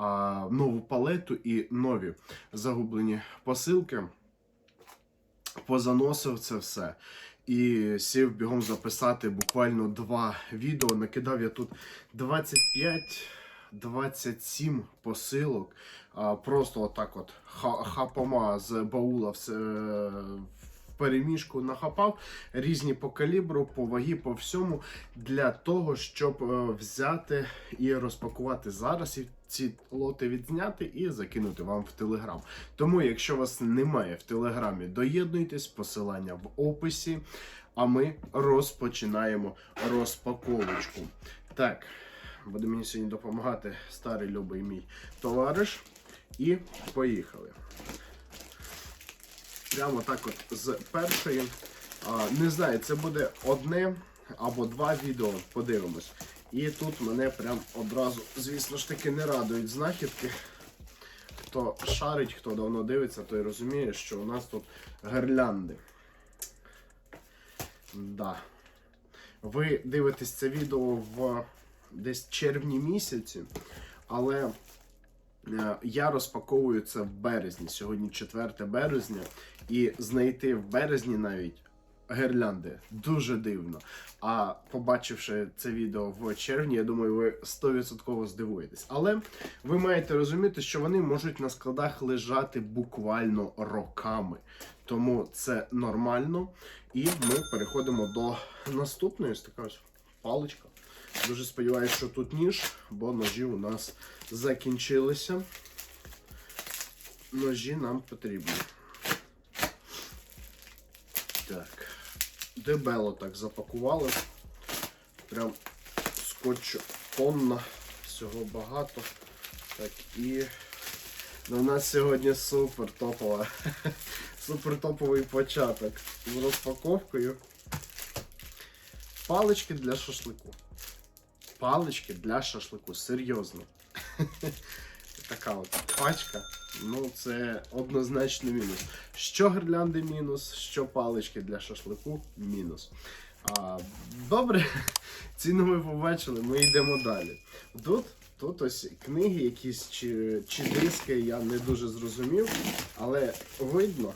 а, нову палету і нові загублені посилки. Позаносив це все. І сів бігом записати буквально два відео. Накидав я тут 25-27 посилок. А, просто отак от хапома з баула в переміжку нахапав. Різні по калібру, по вагі, по всьому. Для того, щоб е, взяти і розпакувати зараз і ці лоти відзняти і закинути вам в телеграм. Тому, якщо вас немає в телеграмі, доєднуйтесь, посилання в описі. А ми розпочинаємо розпаковочку. Так, буде мені сьогодні допомагати старий любий мій товариш. І поїхали. Прямо так от з першої. Не знаю, це буде одне або два відео, подивимось. І тут мене прям одразу, звісно ж таки, не радують знахідки. Хто шарить, хто давно дивиться, той розуміє, що у нас тут гирлянди. Да. Ви дивитесь це відео в десь червні місяці, але я розпаковую це в березні. Сьогодні 4 березня, і знайти в березні навіть гирлянди дуже дивно. А побачивши це відео в червні, я думаю, ви 100% здивуєтесь. Але ви маєте розуміти, що вони можуть на складах лежати буквально роками. Тому це нормально. І ми переходимо до наступної така ось паличка. Дуже сподіваюся, що тут ніж, бо ножі у нас закінчилися. Ножі нам потрібні. Так. Дебело так запакували. Прям скотчу тонна, всього багато. Так і ну, у нас сьогодні супер топова. Супер топовий початок з розпаковкою. Палички для шашлику. Палички для шашлику, серйозно. Така от пачка. Ну, це однозначно мінус. Що гірлянди мінус, що палички для шашлику мінус. А, добре, ціну ми побачили, ми йдемо далі. Тут, тут ось книги якісь чи, чи диски, я не дуже зрозумів, але видно,